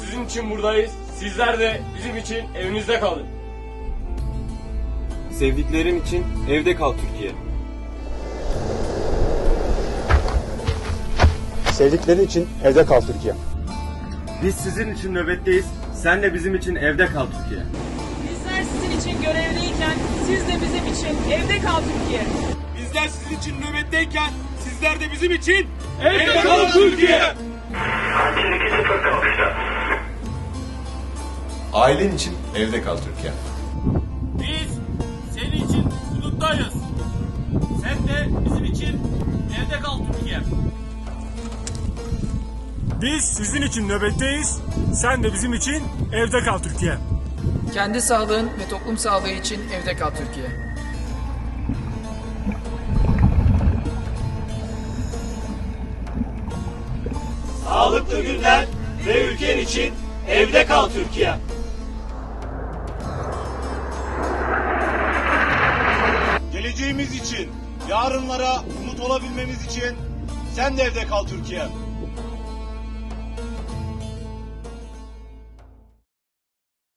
sizin için buradayız. Sizler de bizim için evinizde kalın. Sevdiklerin için evde kal Türkiye. Sevdiklerin için evde kal Türkiye. Biz sizin için nöbetteyiz. Sen de bizim için evde kal Türkiye. Bizler sizin için görevliyken siz de bizim için evde kal Türkiye. Bizler sizin için nöbetteyken sizler de bizim için evde kalın Türkiye. Ailen için evde kal Türkiye. Biz senin için huduttayız. Sen de bizim için evde kal Türkiye. Biz sizin için nöbetteyiz. Sen de bizim için evde kal Türkiye. Kendi sağlığın ve toplum sağlığı için evde kal Türkiye. Sağlıklı günler ve ülken için evde kal Türkiye. Geleceğimiz için, yarınlara umut olabilmemiz için sen de evde kal Türkiye.